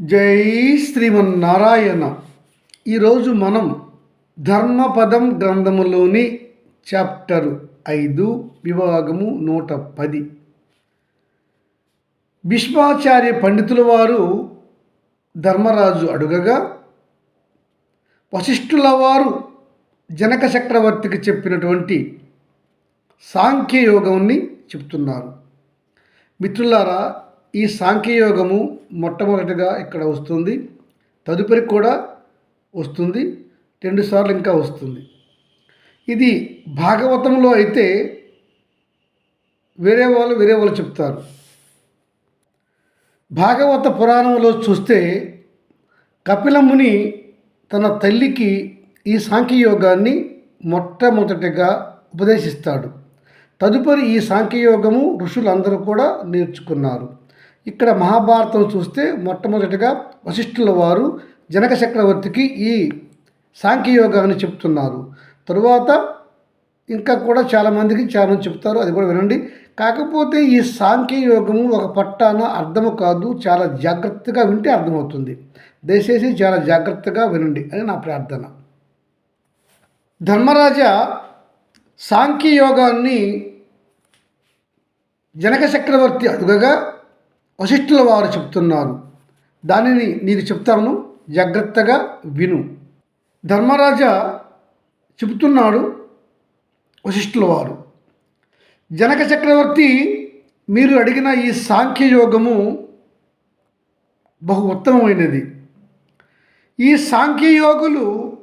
జై శ్రీమన్నారాయణ. ఈరోజు మనం ధర్మపదం గ్రంథములోని చాప్టరు ఐదు విభాగము నూట పది. భీష్మాచార్య పండితుల వారు ధర్మరాజు అడుగగా వశిష్ఠుల వారు జనక చక్రవర్తికి చెప్పినటువంటి సాంఖ్యయోగంని చెప్తున్నారు. మిత్రులారా ఈ సాంఖ్యయోగము మొట్టమొదటిగా ఇక్కడ వస్తుంది. తదుపరి కూడా వస్తుంది. రెండుసార్లు ఇంకా వస్తుంది. ఇది భాగవతంలో అయితే వేరే వాళ్ళు వేరే వాళ్ళు చెప్తారు. భాగవత పురాణంలో చూస్తే కపిలముని తన తల్లికి ఈ సాంఖ్యయోగాన్ని మొట్టమొదటిగా ఉపదేశిస్తాడు. తదుపరి ఈ సాంఖ్యయోగము ఋషులందరూ కూడా నేర్చుకున్నారు. ఇక్కడ మహాభారతం చూస్తే మొట్టమొదటిగా వశిష్ఠుల వారు జనక చక్రవర్తికి ఈ సాంఖ్యయోగాన్ని చెప్తున్నారు. తరువాత ఇంకా కూడా చాలామందికి చాలా మంది చెప్తారు అది కూడా వినండి. కాకపోతే ఈ సాంఖ్యయోగము ఒక పట్టాన అర్థము కాదు చాలా జాగ్రత్తగా వింటే అర్థమవుతుంది. దయచేసి చాలా జాగ్రత్తగా వినండి అని నా ప్రార్థన. ధర్మరాజా సాంఖ్యయోగాన్ని జనక చక్రవర్తి అడుగగా వశిష్ఠుల వారు చెప్తున్నారు. దానిని నీకు చెప్తాను. జాగ్రత్తగా విను. ధర్మరాజా చెబుతున్నాడు వశిష్ఠుల వారు. జనక చక్రవర్తి మీరు అడిగిన ఈ సాంఖ్యయోగము బహు ఉత్తమమైనది. ఈ సాంఖ్యయోగులు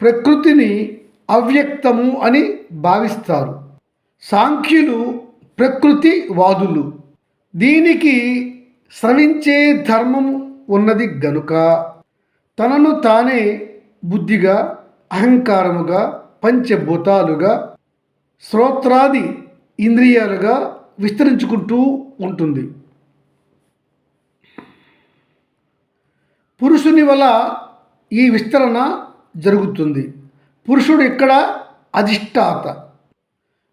ప్రకృతిని అవ్యక్తము అని భావిస్తారు. సాంఖ్యులు ప్రకృతి వాదులు దీనికి శ్రవించే ధర్మము ఉన్నది గనుక తనను తానే బుద్ధిగా అహంకారముగా పంచభూతాలుగా శ్రోత్రాది ఇంద్రియాలుగా విస్తరించుకుంటూ ఉంటుంది. పురుషుని వల్ల ఈ విస్తరణ జరుగుతుంది. పురుషుడు ఇక్కడ అధిష్టాత.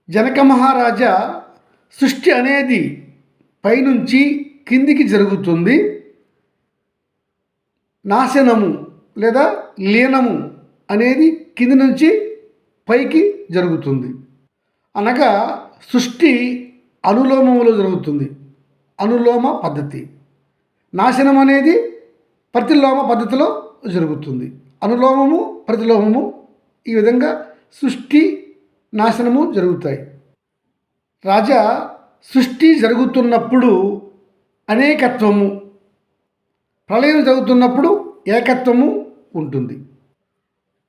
జనక మహారాజా సృష్టి అనేది పైనుంచి కిందికి జరుగుతుంది. నాశనము లేదా లీనము అనేది కింది నుంచి పైకి జరుగుతుంది. అనగా సృష్టి అనులోమములో జరుగుతుంది. అనులోమ పద్ధతి. నాశనం అనేది ప్రతిలోమ పద్ధతిలో జరుగుతుంది. అనులోమము ప్రతిలోమము ఈ విధంగా సృష్టి నాశనము జరుగుతాయి. రాజా సృష్టి జరుగుతున్నప్పుడు అనేకత్వము ప్రళయం జరుగుతున్నప్పుడు ఏకత్వము ఉంటుంది.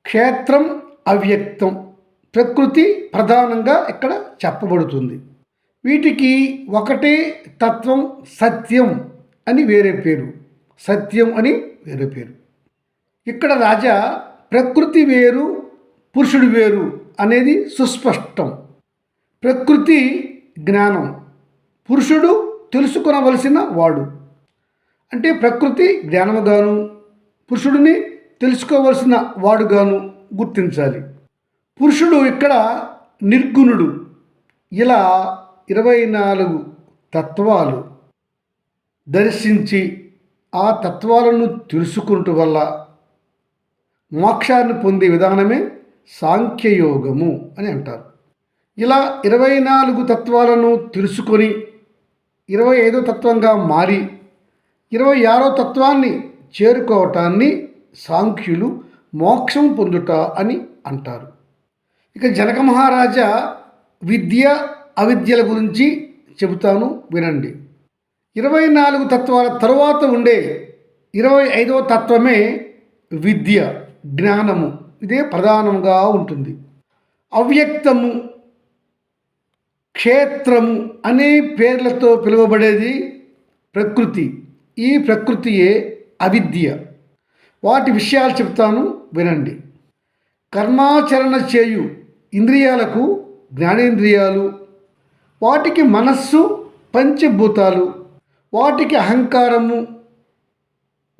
క్షేత్రం అవ్యక్తం ప్రకృతి ప్రధానంగా ఇక్కడ చెప్పబడుతుంది. వీటికి ఒకటే తత్వం సత్యం అని వేరే పేరు. సత్యం అని వేరే పేరు. ఇక్కడ రాజా ప్రకృతి వేరు పురుషుడు వేరు అనేది సుస్పష్టం. ప్రకృతి జ్ఞానం. పురుషుడు తెలుసుకునవలసిన వాడు. అంటే ప్రకృతి జ్ఞానముగాను పురుషుడిని తెలుసుకోవలసిన వాడుగాను గుర్తించాలి. పురుషుడు ఇక్కడ నిర్గుణుడు. ఇలా ఇరవై నాలుగు తత్వాలు దర్శించి ఆ తత్వాలను తెలుసుకుంటూ వల్ల మోక్షాన్ని పొందే విధానమే సాంఖ్యయోగము అని అంటారు. ఇలా ఇరవై నాలుగు తత్వాలను తెలుసుకొని ఇరవై ఐదో తత్వంగా మారి ఇరవై ఆరో తత్వాన్ని చేరుకోవటాన్ని సాంఖ్యులు మోక్షం పొందుట అని అంటారు. ఇక జనక మహారాజా విద్య అవిద్యల గురించి చెబుతాను వినండి. ఇరవై నాలుగు తత్వాల తరువాత ఉండే ఇరవై ఐదవ తత్వమే విద్య జ్ఞానము. ఇదే ప్రధానంగా ఉంటుంది. అవ్యక్తము క్షేత్రము అనే పేర్లతో పిలువబడేది ప్రకృతి. ఈ ప్రకృతియే అవిద్య. వాటి విషయాలు చెప్తాను వినండి. కర్మాచరణ చేయు ఇంద్రియాలకు జ్ఞానేంద్రియాలు. వాటికి మనస్సు పంచభూతాలు. వాటికి అహంకారము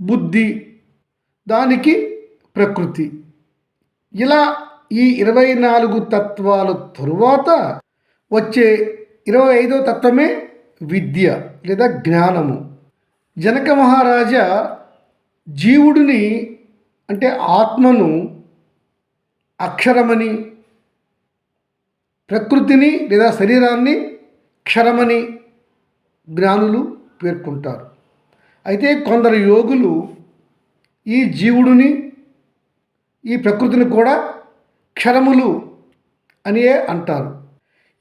బుద్ధి. దానికి ప్రకృతి. ఇలా ఈ ఇరవై నాలుగు తత్వాల తరువాత వచ్చే ఇరవై ఐదో తత్వమే విద్య లేదా జ్ఞానము. జనక మహారాజా జీవుడిని అంటే ఆత్మను అక్షరమని ప్రకృతిని లేదా శరీరాన్ని క్షరమని జ్ఞానులు పేర్కొంటారు. అయితే కొందరు యోగులు ఈ జీవుడిని ఈ ప్రకృతిని కూడా క్షరములు అనియే అంటారు.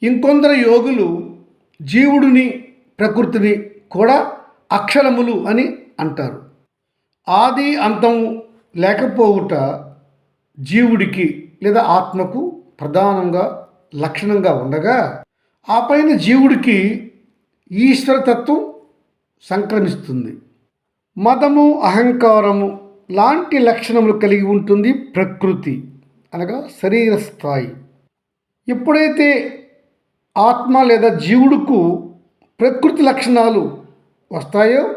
ఇంకొందరు యోగులు జీవుడిని ప్రకృతిని కూడా అక్షరములు అని అంటారు. ఆది అంతం లేకపోవుట జీవుడికి లేదా ఆత్మకు ప్రధానంగా లక్షణంగా ఉండగా ఆ పైన జీవుడికి ఈశ్వరతత్వం సంక్రమిస్తుంది. మదము అహంకారము లాంటి లక్షణములు కలిగి ఉంటుంది ప్రకృతి అనగా శరీర స్థాయి ఎప్పుడైతే ఆత్మ లేదా జీవుడుకు ప్రకృతి లక్షణాలు వస్తాయో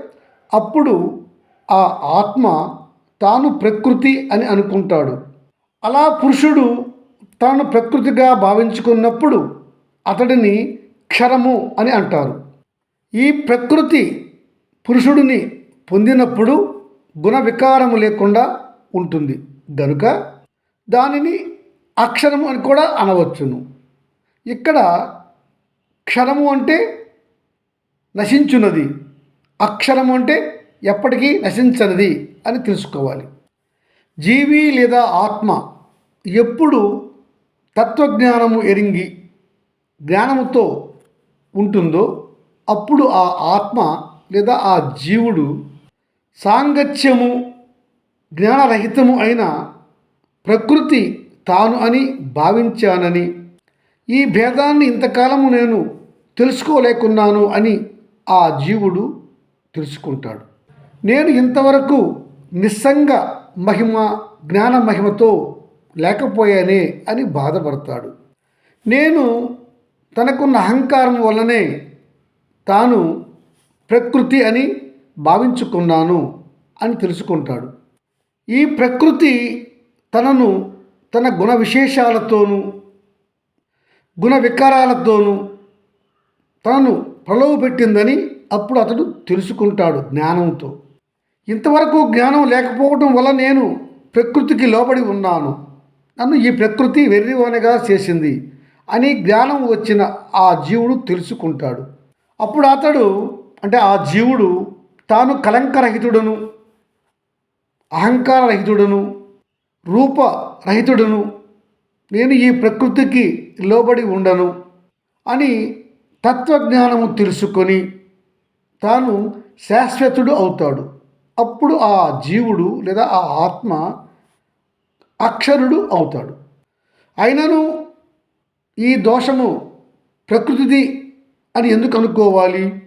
అప్పుడు ఆ ఆత్మ తాను ప్రకృతి అని అనుకుంటాడు. అలా పురుషుడు తాను ప్రకృతిగా భావించుకున్నప్పుడు అతడిని క్షరము అని అంటారు. ఈ ప్రకృతి పురుషుడిని పొందినప్పుడు గుణ వికారము లేకుండా ఉంటుంది. గనుక దానిని అక్షరము అని కూడా అనవచ్చును. ఇక్కడ క్షరము అంటే నశించున్నది. అక్షరము అంటే ఎప్పటికీ నశించనిది అని తెలుసుకోవాలి. జీవి లేదా ఆత్మ ఎప్పుడు తత్వజ్ఞానము ఎరింగి జ్ఞానముతో ఉంటుందో అప్పుడు ఆ ఆత్మ లేదా ఆ జీవుడు సాంగత్యము జ్ఞానరహితము అయిన ప్రకృతి తాను అని భావించానని ఈ భేదాన్ని ఇంతకాలము నేను తెలుసుకోలేకున్నాను అని ఆ జీవుడు తెలుసుకుంటాడు. నేను ఇంతవరకు నిస్సంగ మహిమ జ్ఞాన మహిమతో లేకపోయానే అని బాధపడతాడు. నేను తనకున్న అహంకారం వల్లనే తాను ప్రకృతి అని భావించుకున్నాను అని తెలుసుకుంటాడు. ఈ ప్రకృతి తనను తన గుణ విశేషాలతోనూ గుణ వికారాలతోనూ తనను ప్రలోభపెట్టిందని అప్పుడు అతడు తెలుసుకుంటాడు జ్ఞానంతో. ఇంతవరకు జ్ఞానం లేకపోవడం వల్ల నేను ప్రకృతికి లోబడి ఉన్నాను. నన్ను ఈ ప్రకృతి వెర్రివనగా చేసింది అని జ్ఞానం వచ్చిన ఆ జీవుడు తెలుసుకుంటాడు. అప్పుడు అతడు అంటే ఆ జీవుడు తాను కలంకరహితుడును అహంకారరహితుడును రూపరహితుడును నేను ఈ ప్రకృతికి లోబడి ఉండను అని తత్వజ్ఞానము తెలుసుకొని తాను శాశ్వతుడు అవుతాడు. అప్పుడు ఆ జీవుడు లేదా ఆ ఆత్మ అక్షరుడు అవుతాడు. అయినను ఈ దోషము ప్రకృతిది అని ఎందుకు అనుకోవాలి?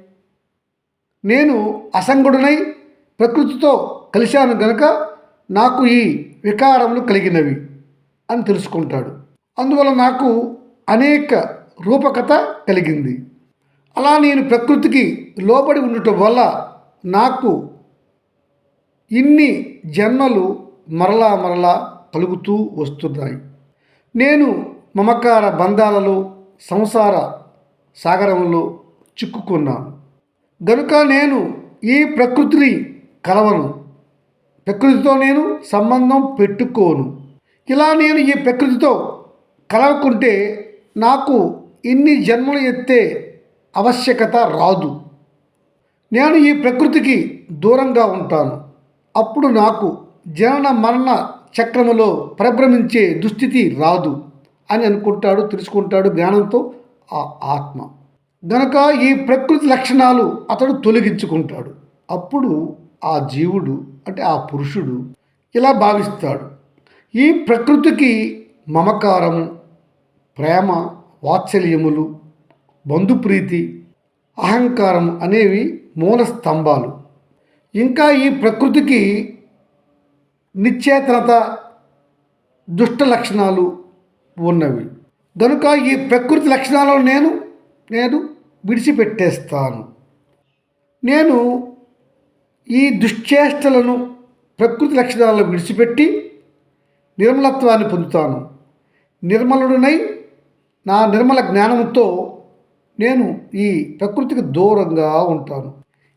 నేను అసంగుడనై ప్రకృతితో కలిశాను గనక నాకు ఈ వికారములు కలిగినవి అని తెలుసుకుంటాడు. అందువల్ల నాకు అనేక రూపకత కలిగింది. అలా నేను ప్రకృతికి లోబడి ఉండటం వల్ల నాకు ఇన్ని జన్మలు మరలా మరలా కలుగుతూ వస్తున్నాయి. నేను మమకార బంధాలలో సంసార సాగరంలో చిక్కుకున్నాను. గనుక నేను ఈ ప్రకృతిని కలవను. ప్రకృతితో నేను సంబంధం పెట్టుకోను. ఇలా నేను ఈ ప్రకృతితో కలవకుంటే నాకు ఇన్ని జన్మలు ఎత్తే ఆవశ్యకత రాదు. నేను ఈ ప్రకృతికి దూరంగా ఉంటాను. అప్పుడు నాకు జనన మరణ చక్రములో పరిభ్రమించే దుస్థితి రాదు అని అనుకుంటాడు తెలుసుకుంటాడు జ్ఞానంతో ఆ ఆత్మ. గనక ఈ ప్రకృతి లక్షణాలు అతడు తొలగించుకుంటాడు. అప్పుడు ఆ జీవుడు అంటే ఆ పురుషుడు ఇలా భావిస్తాడు. ఈ ప్రకృతికి మమకారము ప్రేమ వాత్సల్యములు బంధుప్రీతి అహంకారం అనేవి మూల స్తంభాలు. ఇంకా ఈ ప్రకృతికి నిశ్చేతనత దుష్ట లక్షణాలు ఉన్నవి. కనుక ఈ ప్రకృతి లక్షణాలను నేను నేను విడిచిపెట్టేస్తాను. నేను ఈ దుశ్చేష్టలను ప్రకృతి లక్షణాలను విడిచిపెట్టి నిర్మలత్వాన్ని పొందుతాను. నిర్మలుడునై నా నిర్మల జ్ఞానంతో నేను ఈ ప్రకృతికి దూరంగా ఉంటాను.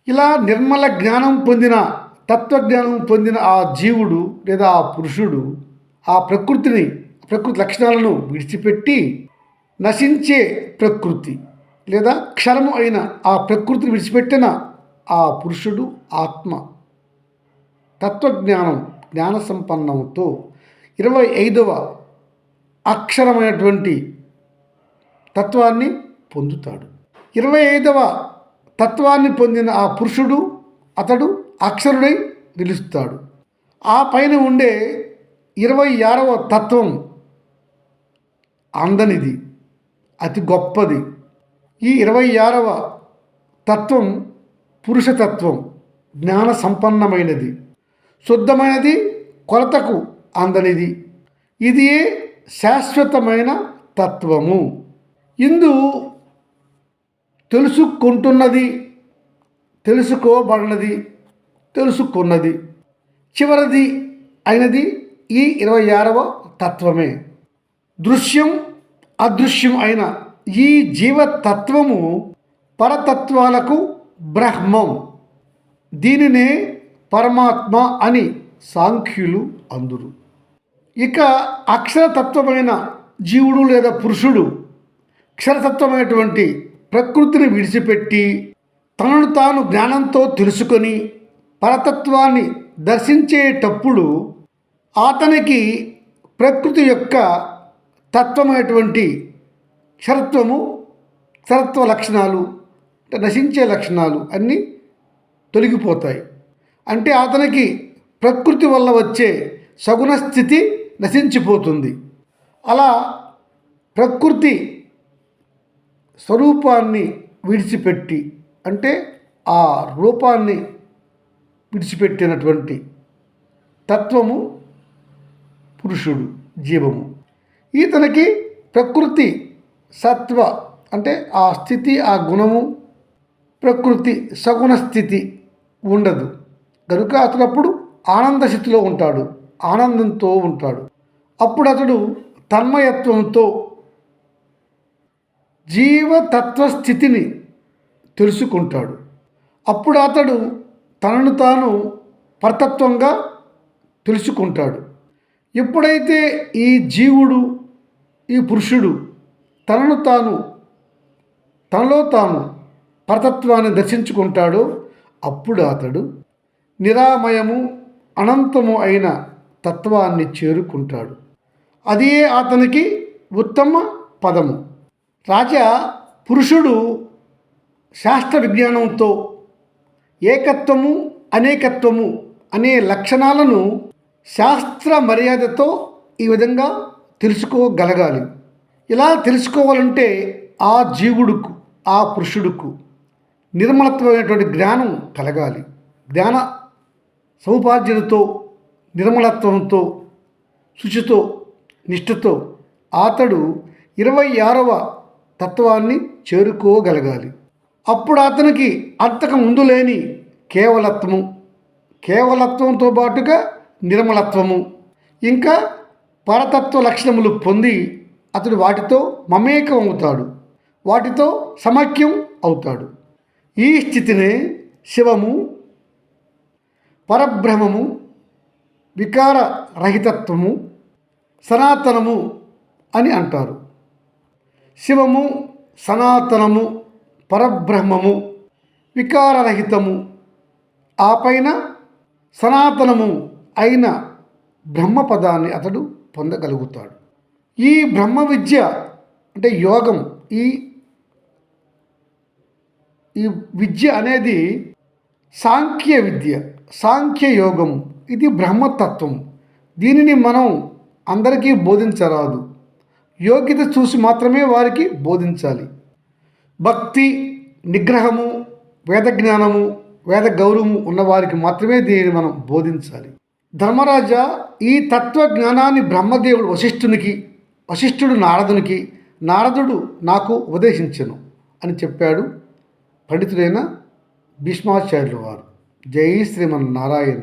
ఇలా నిర్మల జ్ఞానం పొందిన తత్వజ్ఞానం పొందిన ఆ జీవుడు లేదా ఆ పురుషుడు ఆ ప్రకృతిని ప్రకృతి లక్షణాలను విడిచిపెట్టి నశించే ప్రకృతి లేదా క్షరము అయిన ఆ ప్రకృతిని విడిచిపెట్టిన ఆ పురుషుడు ఆత్మ. తత్వజ్ఞానం జ్ఞాన సంపన్నంతో ఇరవై ఐదవ అక్షరమైనటువంటి తత్వాన్ని పొందుతాడు. ఇరవై ఐదవ తత్వాన్ని పొందిన ఆ పురుషుడు అతడు అక్షరుడై నిలుస్తాడు. ఆ పైన ఉండే ఇరవై ఆరవ తత్వం అందనిది అతి గొప్పది. ఈ ఇరవై ఆరవ తత్వం పురుషతత్వం జ్ఞాన సంపన్నమైనది. శుద్ధమైనది కొలతకు అందనిది. ఇది శాశ్వతమైన తత్వము. ఇందు తెలుసుకుంటున్నది తెలుసుకోబడినది తెలుసుకున్నది. చివరిది అయినది ఈ ఇరవై ఆరవ తత్వమే. దృశ్యం అదృశ్యం అయిన ఈ జీవతత్వము పరతత్వాలకు బ్రహ్మం. దీనినే పరమాత్మ అని సాంఖ్యులు అందురు. ఇక అక్షరతత్వమైన జీవుడు లేదా పురుషుడు క్షరతత్వమైనటువంటి ప్రకృతిని విడిచిపెట్టి తనను తాను జ్ఞానంతో తెలుసుకొని పరతత్వాన్ని దర్శించేటప్పుడు అతనికి ప్రకృతి యొక్క తత్వమైనటువంటి క్షరత్వము క్షరత్వ లక్షణాలు అంటే నశించే లక్షణాలు అన్నీ తొలగిపోతాయి. అంటే అతనికి ప్రకృతి వల్ల వచ్చే సగుణ స్థితి నశించిపోతుంది. అలా ప్రకృతి స్వరూపాన్ని విడిచిపెట్టి అంటే ఆ రూపాన్ని విడిచిపెట్టినటువంటి తత్వము పురుషుడు జీవము. ఈతనకి ప్రకృతి సత్వ అంటే ఆ స్థితి ఆ గుణము ప్రకృతి సగుణ స్థితి ఉండదు. కనుక అతడప్పుడు ఆనంద స్థితిలో ఉంటాడు ఆనందంతో ఉంటాడు. అప్పుడు అతడు తన్మయత్వంతో జీవతత్వ స్థితిని తెలుసుకుంటాడు. అప్పుడు అతడు తనను తాను పరతత్వంగా తెలుసుకుంటాడు. ఎప్పుడైతే ఈ జీవుడు ఈ పురుషుడు తనను తాను తనలో తాను పరతత్వాన్ని దర్శించుకుంటాడో అప్పుడు అతడు నిరామయము అనంతము అయిన తత్వాన్ని చేరుకుంటాడు. అదే అతనికి ఉత్తమ పదము. రాజా పురుషుడు శాస్త్ర విజ్ఞానంతో ఏకత్వము అనేకత్వము అనే లక్షణాలను శాస్త్ర మర్యాదతో ఈ విధంగా తెలుసుకోగలగాలి. ఇలా తెలుసుకోవాలంటే ఆ జీవుడుకు ఆ పురుషుడుకు నిర్మలత్వమైనటువంటి జ్ఞానం కలగాలి. జ్ఞాన సముపార్జనతో నిర్మలత్వంతో శుచితో నిష్ఠతో అతడు ఇరవై ఆరవ తత్వాన్ని చేరుకోగలగాలి. అప్పుడు అతనికి అంతకు ముందు లేని కేవలత్వము కేవలత్వంతో పాటుగా నిర్మలత్వము ఇంకా పరతత్వ లక్షణములు పొంది అతడు వాటితో మమేకం అవుతాడు వాటితో సమైక్యం అవుతాడు. ఈ స్థితినే శివము పరబ్రహ్మము వికార రహితత్వము సనాతనము అని అంటారు. శివము సనాతనము పరబ్రహ్మము వికారరహితము. ఆ పైన సనాతనము అయిన బ్రహ్మపదాన్ని అతడు పొందగలుగుతాడు. ఈ బ్రహ్మ విద్య అంటే యోగం ఈ ఈ విద్య అనేది సాంఖ్య విద్య సాంఖ్య యోగం. ఇది బ్రహ్మతత్వం. దీనిని మనం అందరికీ బోధించరాదు. యోగ్యత చూసి మాత్రమే వారికి బోధించాలి. భక్తి నిగ్రహము వేద జ్ఞానము వేద గౌరవము ఉన్నవారికి మాత్రమే దీనిని మనం బోధించాలి. ధర్మరాజా ఈ తత్వ జ్ఞానాన్ని బ్రహ్మదేవుడు వశిష్ఠునికి వశిష్ఠుడు నారదునికి నారదుడు నాకు ఉపదేశించను అని చెప్పాడు పండితుడైన భీష్మాచార్యుల వారు. జై శ్రీమన్నారాయణ.